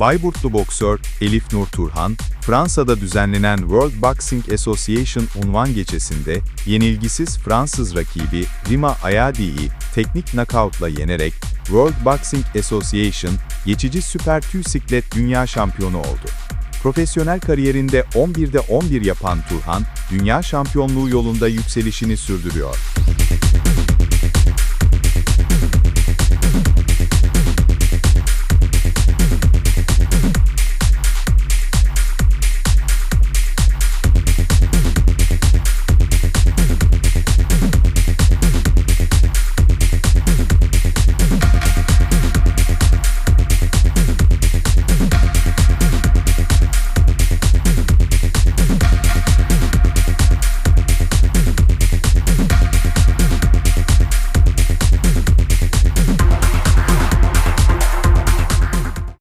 Bayburtlu boksör Elif Nur Turhan, Fransa'da düzenlenen World Boxing Association unvan gecesinde yenilgisiz Fransız rakibi Rima Ayadi'yi teknik knockoutla yenerek World Boxing Association geçici süper tüy siklet dünya şampiyonu oldu. Profesyonel kariyerinde 11'de 11 yapan Turhan, dünya şampiyonluğu yolunda yükselişini sürdürüyor.